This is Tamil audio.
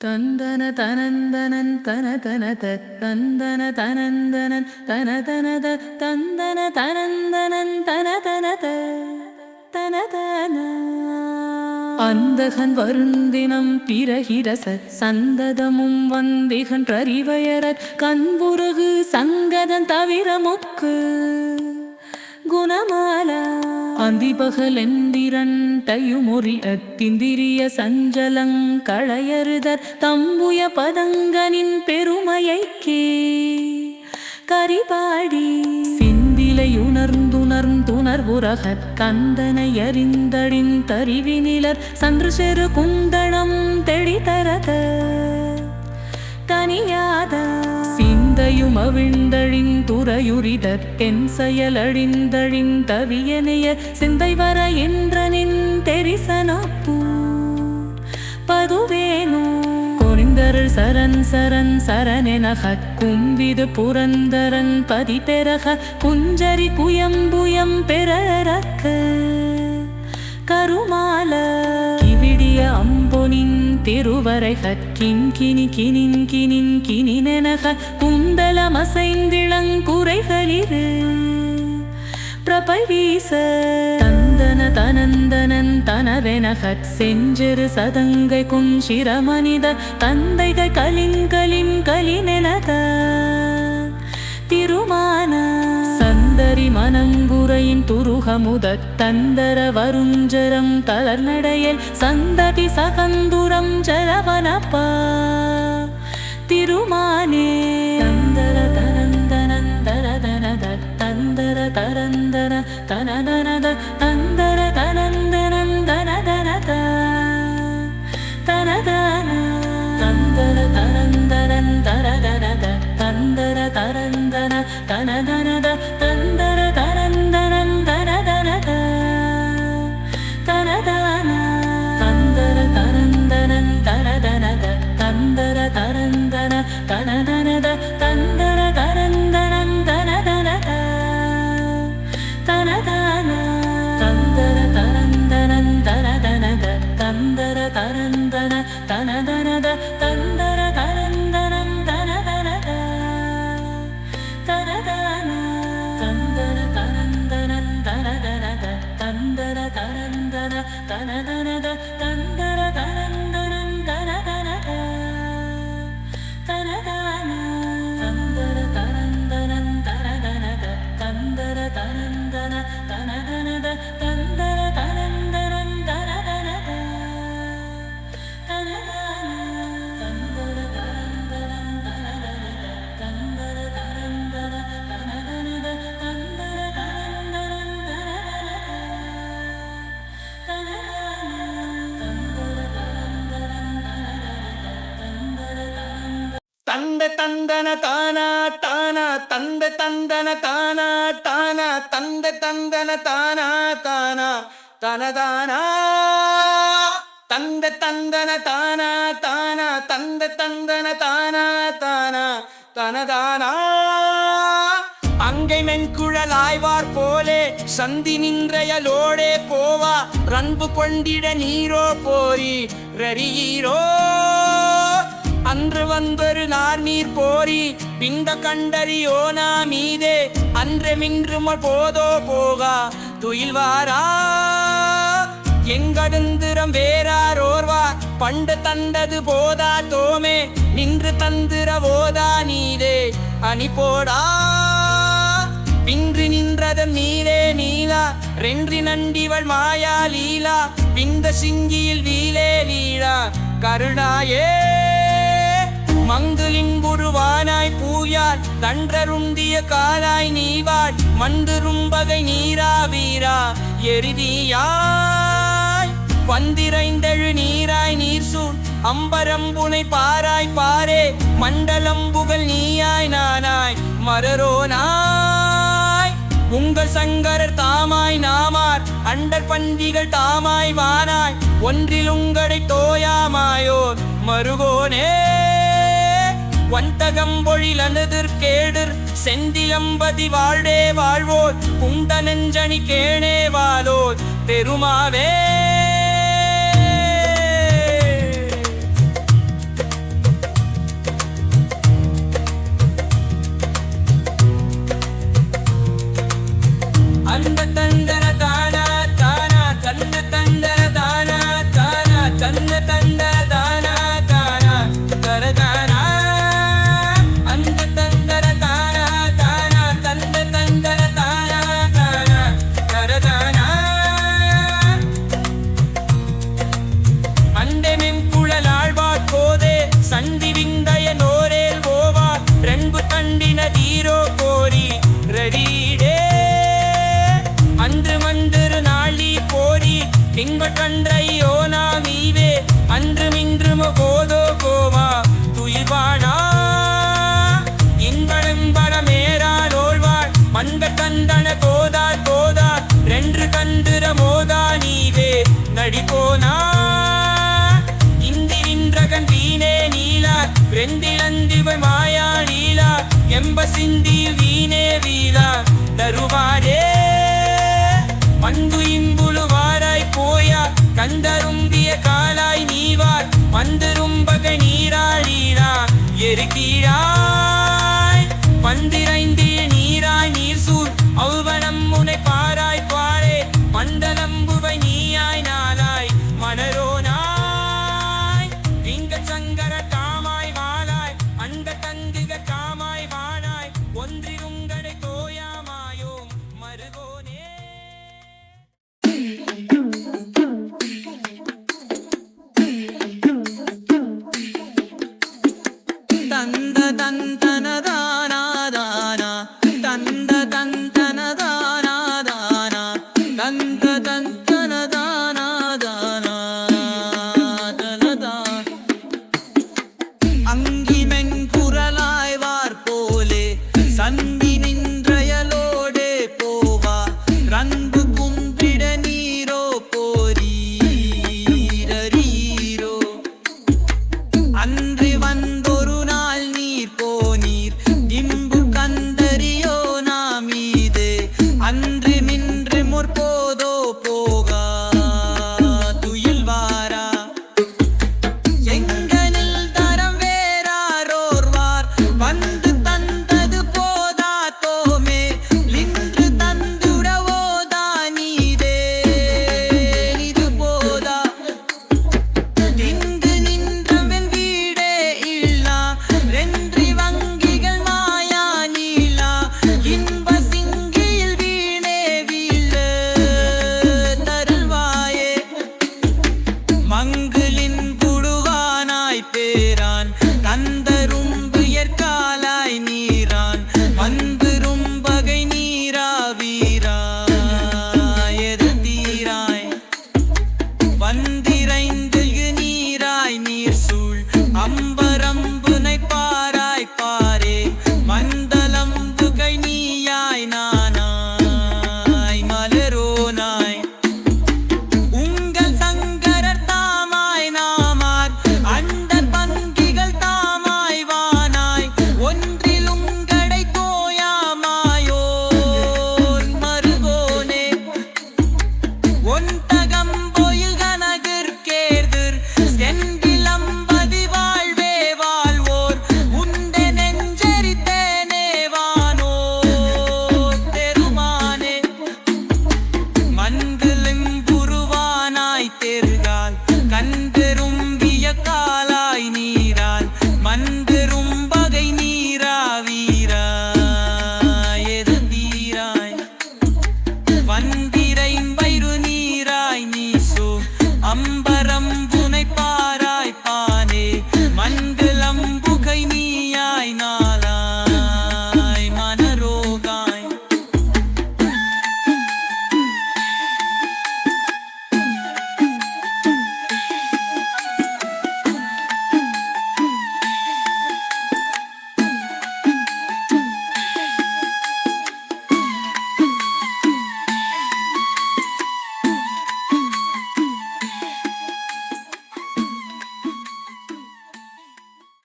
தந்தன தனந்தனன் தன தனத தந்தன தனந்தனன் தன தனத தந்தன தனந்தனன் தன தனத தனதன அந்தகன் வருந்தினம் பிறகிரச சந்ததமும் வந்திகன் பிரறிவயரற் கண்புருகு சங்கதன் தவிர முக்கு குணமாலா? அந்திபகலெந்திரன் தயுமொறி அத்திந்திரிய சஞ்சலங் களையறுதற் தம்புய பதங்கனின் பெருமையைக்கே. கரிபாடி. சிந்திலையுணர்ந்துணர்ந்துணர்வுரகத் கந்தனை அறிந்தடின் தரிவினிலர் சன்று செரு குந்தணம் தெளிதரத. தனியாத? துறையும் அவிழ்ந்தழின் துறையுரிதற் தென் செயலழிந்தழின் தவியனைய சிந்தை வர என்றனின் தெரிசனப்பூ. பதுவேனோ கொரிந்தருள் சரண் சரண் சரணெனக கும்பிது புரந்தரன் பதி பெறக குஞ்சரி குயம்புயம் பெறறக்க. கருமால அம்பொனின் திருவரைகற் கிண்கினி கினின் கினின் கினினெனக குந்தலமசைந்திளங்குறைகளிரு பிரபை தந்தன தனந்தனன் தனவெனகற் செஞ்சிறு சதங்கை குஞ்சிர மனித தந்தைகள் கலின்களின் கலினெனத திருமான மாந்தரி மனங்குறையின் துருகமுத தந்தர வருஞ்சரம் தளர்நடையில் சந்ததி சகந்துரம் ஜரவனப்பா திருமானே. தந்த தந்தன தானா தானா தந்த தந்தன தானா தானா தந்த தந்தன தானா தானா தனதானா தந்த தந்தன தானா தானா தந்த தந்தன தானா தானா தனதானா அங்கை மென்குழலாய்வார் போலே சந்தி நின்றையலோடே போவா ரன்பு கொண்டிட நீரோ போரி ரரியீரோ. அன்று வந்தொரு நார்நீர் போரி பிண்ட கண்டறியோனா மீதே அன்றமின்று போதோ போகா துயில்வாரா? எங்கடுந்திரம் வேறாரோர்வார் பண்டு தந்தது போதா தோமே நின்று தந்திர போதா நீதே. அணி போடா பின்று நின்றதன் நீரே நீலா ரென்றி நண்டிவள் மாயா லீலா விந்த சிங்கியில் வீலே லீலா கருணாயே. தண்டருந்திய காலாய் நீவாள் மண்டுரும்பகை நீரா வீரா எரிதியாய். வந்திரைந்தழு நீராய் நீர் சூழ் அம்பரம்புனை பாராய் பாரே மண்டலம் புகழ் நீயாய் நானாய் மரரோனாய் உங்கள் சங்கரர் தாமாய் நாமார் அண்டர் பந்திகள் தாமாய் வானாய் ஒன்றில் உங்களை தோயாமாயோர் மருகோனே. வந்தகம்பொழில் அனுதிர் கேடிர் செந்தியம்பதி வாழ்டே வாழ்வோர் குண்ட நெஞ்சணி கேணே வாழோர் பெருமாவே. கன்றையோ நாம் ஈவே அன்றும் இன்றும் போதோ கோமா துயில்வானா? இன்பனும் பரமேரா நோழ்வாள் மண்க தந்தன கோதா கோதா ரென்று கந்திர மோதா நீவே நடிப்போனா? இந்திரின்றகன் வீணே நீலா வெந்திலந்திவ மாயா நீலா எம்ப சிந்தி வீணே வீலா தருவாரே? கண்டருந்திய காலாய் நீவார் மந்தரும்பக நீராழீரா எருக்கீழாய். வந்திரைந்திய நீராய் நீர் சூர் ஔவனம் அங்கின